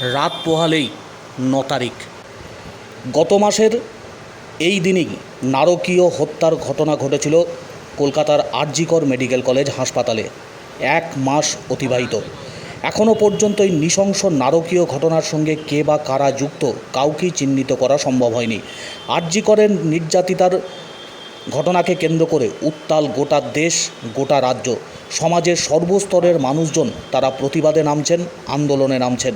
রাত পোহালেই ন তারিখ। গত মাসের এই দিনই নারকীয় হত্যার ঘটনা ঘটেছিল কলকাতার আরজিকর মেডিকেল কলেজ হাসপাতালে। এক মাস অতিবাহিত। এখনও পর্যন্ত এই নৃশংস নারকীয় ঘটনার সঙ্গে কে বা কারা যুক্ত, কাউকেই চিহ্নিত করা সম্ভব হয়নি। আরজিকরের নির্যাতিতার ঘটনাকে কেন্দ্র করে উত্তাল গোটা দেশ, গোটা রাজ্য, সমাজের সর্বস্তরের মানুষজন তারা প্রতিবাদে নামছেন, আন্দোলনে নামছেন।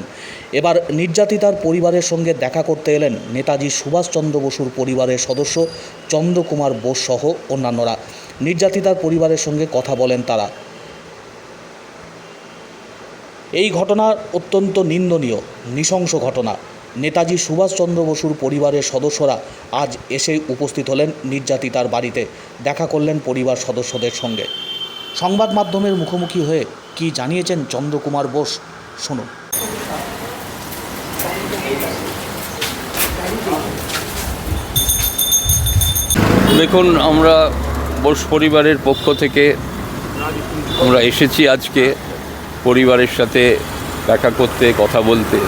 এবার নির্যাতিতার পরিবারের সঙ্গে দেখা করতে এলেন নেতাজি সুভাষচন্দ্র বসুর পরিবারের সদস্য চন্দ্রকুমার বোস সহ অন্যান্যরা। নির্যাতিতার পরিবারের সঙ্গে কথা বলেন তারা। এই ঘটনা অত্যন্ত নিন্দনীয়, নৃশংস ঘটনা। নেতাজি সুভাষচন্দ্র বসুর পরিবারের সদস্যরা আজ এসে উপস্থিত হলেন নির্যাতিতার বাড়িতে। দেখা করলেন পরিবার সদস্যদের সঙ্গে। সংবাদ মাধ্যমের মুখোমুখি হয়ে কি জানিয়েছেন চন্দ্রকুমার বোস? শুনুন। দেখুন, আমরা বোস পরিবারের পক্ষ থেকে আমরা এসেছি আজকে পরিবারের সাথে দেখা করতে, কথা বলতে।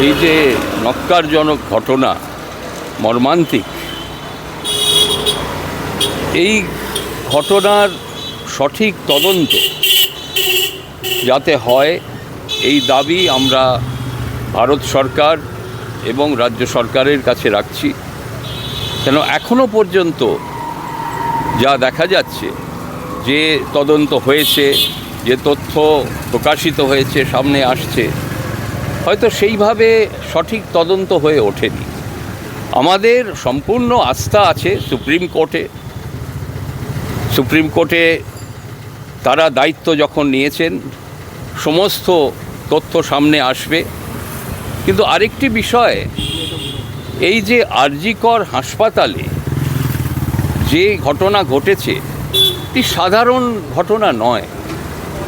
এই যে নক্কারজনক ঘটনা, মর্মান্তিক, এই ঘটনার সঠিক তদন্ত যাতে হয়, এই দাবি আমরা ভারত সরকার এবং রাজ্য সরকারের কাছে রাখছি। কেন এখনও পর্যন্ত যা দেখা যাচ্ছে, যে তদন্ত হয়েছে, যে তথ্য প্রকাশিত হয়েছে, সামনে আসছে হয়তো সেইভাবে সঠিক তদন্ত হয়ে ওঠেনি। আমাদের সম্পূর্ণ আস্থা আছে সুপ্রিম কোর্টে। সুপ্রিম কোর্টে তারা দায়িত্ব যখন নিয়েছেন, সমস্ত তথ্য সামনে আসবে। কিন্তু আরেকটি বিষয়, এই যে আরজিকর হাসপাতালে যে ঘটনা ঘটেছে, এটি সাধারণ ঘটনা নয়,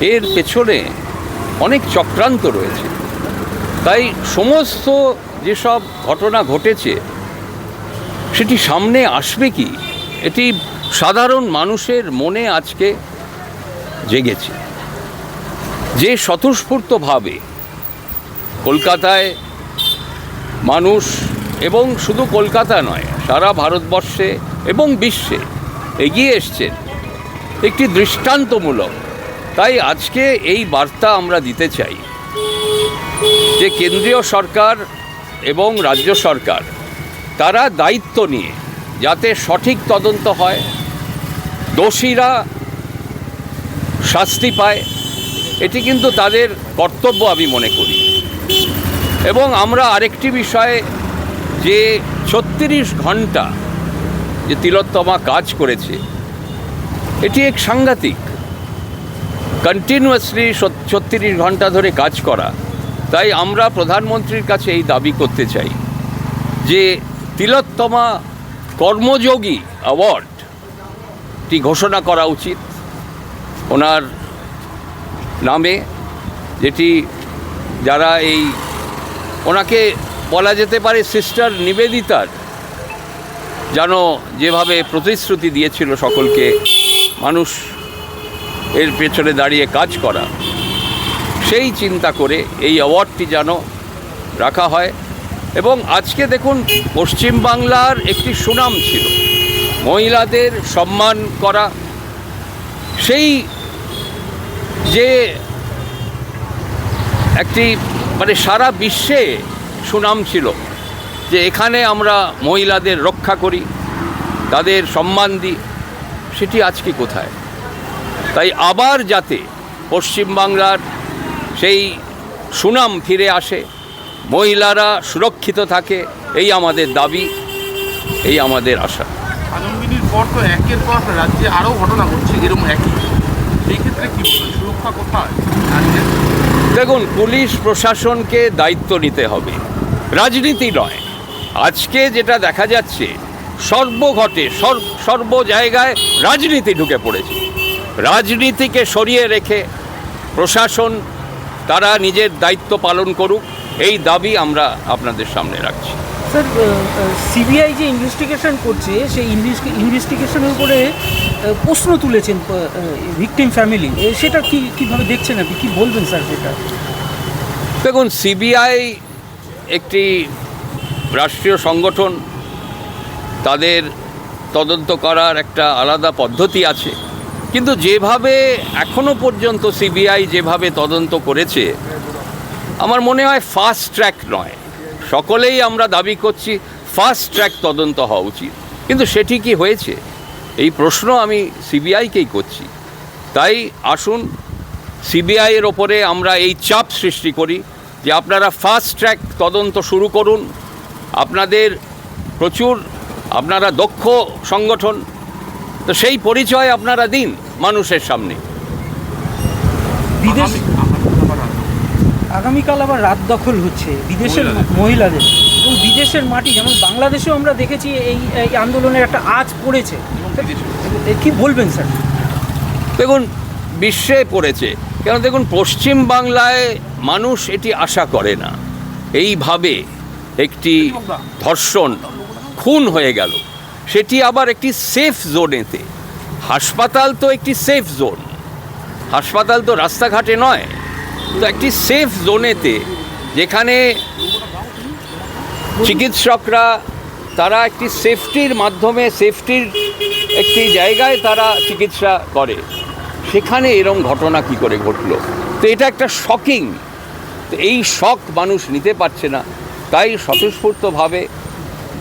এর পেছনে অনেক চক্রান্ত রয়েছে। তাই সমস্ত যেসব ঘটনা ঘটেছে, সেটি সামনে আসবে কি? এটি সাধারণ মানুষের মনে আজকে জেগেছে। যে স্বতঃস্ফূর্তভাবে কলকাতায় মানুষ এবং শুধু কলকাতা নয়, সারা ভারতবর্ষে এবং বিশ্বে এগিয়ে এসছেন একটি দৃষ্টান্তমূলক। তাই আজকে এই বার্তা আমরা দিতে চাই। যে কেন্দ্রীয় সরকার এবং রাজ্য সরকার, তারা দায়িত্ব নিয়ে যাতে সঠিক তদন্ত হয়, দোষীরা শাস্তি পায়, এটি কিন্তু তাদের কর্তব্য আমি মনে করি। এবং আমরা আরেকটি বিষয়ে যে ছত্রিশ ঘণ্টা যে তিলোত্তমা কাজ করেছে, এটি এক সাংঘাতিক কন্টিনিউয়াসলি ছত্রিশ ঘণ্টা ধরে কাজ করা। তাই আমরা প্রধানমন্ত্রীর কাছে এই দাবি করতে চাই যে তিলোত্তমা কর্মযোগী অ্যাওয়ার্ডটি ঘোষণা করা উচিত। ওনার নামে যেটি যারা এই ওনাকে বলা যেতে পারে সিস্টার নিবেদিতার যেন যেভাবে প্রতিশ্রুতি দিয়েছিল সকলকে মানুষ এর পেছনে দাঁড়িয়ে কাজ করা। সেই চিন্তা করে এই অ্যাওয়ার্ডটি যেন রাখা হয়। এবং আজকে দেখুন পশ্চিমবাংলার একটি সুনাম ছিল, মহিলাদের সম্মান করা। সেই যে একটি মানে সারা বিশ্বে সুনাম ছিল যে এখানে আমরা মহিলাদের রক্ষা করি, তাদের সম্মান দিই, সেটি আজকে কোথায়? তাই আবার যাতে পশ্চিমবাংলার সেই সুনাম ফিরে আসে মহিলারা সুরক্ষিত থাকে এই আমাদের দাবি এই আমাদের আশা। আলমগীরির পর তো একের পর রাজ্যে আরও ঘটনা ঘটছে এরকম একই। এই ক্ষেত্রে কি সুরক্ষা কোথায়? দেখুন পুলিশ প্রশাসনকে দায়িত্ব নিতে হবে। রাজনীতি নয়। আজকে যেটা দেখা যাচ্ছে সর্বঘটে সর- সর্ব জায়গায় রাজনীতি ঢুকে পড়েছে। রাজনীতিকে সরিয়ে রেখে প্রশাসন তারা নিজের দায়িত্ব পালন করুক এই দাবি আমরা আপনাদের সামনে রাখছি। স্যার সিবিআই যে ইনভেস্টিগেশন করছে সেই ইনভেস্টিগেশনের উপরে প্রশ্ন তুলেছেন ভিকটিম ফ্যামিলি সেটা কি কীভাবে দেখছেন আপনি? কি বলবেন স্যার সেটা? দেখুন সিবিআই একটি রাষ্ট্রীয় সংগঠন। তাদের তদন্ত করার একটা আলাদা পদ্ধতি আছে। কিন্তু যেভাবে এখনও পর্যন্ত সিবিআই যেভাবে তদন্ত করেছে, আমার মনে হয় ফাস্ট ট্র্যাক নয়। সকলেই আমরা দাবি করছি ফাস্ট ট্র্যাক তদন্ত হওয়া উচিত। কিন্তু সেটি কি হয়েছে? এই প্রশ্ন আমি সিবিআইকেই করছি। তাই আসুন সিবিআইয়ের ওপরে আমরা এই চাপ সৃষ্টি করি যে আপনারা ফাস্ট ট্র্যাক তদন্ত শুরু করুন। আপনাদের প্রচুর, আপনারা দক্ষ সংগঠন তো সেই পরিচয় আপনারা দিন মানুষের সামনে। বিদেশ। আগামীকাল আবার রাত দখল হচ্ছে বিদেশের মহিলাদের। এবং বিদেশের মাটি যেমন বাংলাদেশেও আমরা দেখেছি এই এই আন্দোলনের একটা আজ পড়েছে। কি বলবেন স্যার? দেখুন বিশ্বে পড়েছে। কেন দেখুন পশ্চিম বাংলায় মানুষ এটি আশা করে না। এইভাবে একটি ধর্ষণ খুন হয়ে গেল। সেটি আবার একটি সেফ জোনেতে হাসপাতাল তো একটি সেফ জোন হাসপাতাল তো রাস্তাঘাটে নয়। তো একটি সেফ জোনেতে যেখানে চিকিৎসকরা, তারা একটি সেফটির মাধ্যমে সেফটির একটি জায়গায় তারা চিকিৎসা করে। সেখানে এরম ঘটনা কি করে ঘটলো? তো এটা একটা শকিং তো এই শক মানুষ নিতে পারছে না। তাই স্বতঃস্ফূর্তভাবে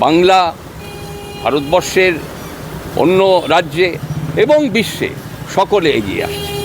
বাংলা ভারতবর্ষের অন্য রাজ্যে এবং বিশ্বে সকলে এগিয়ে আসছে।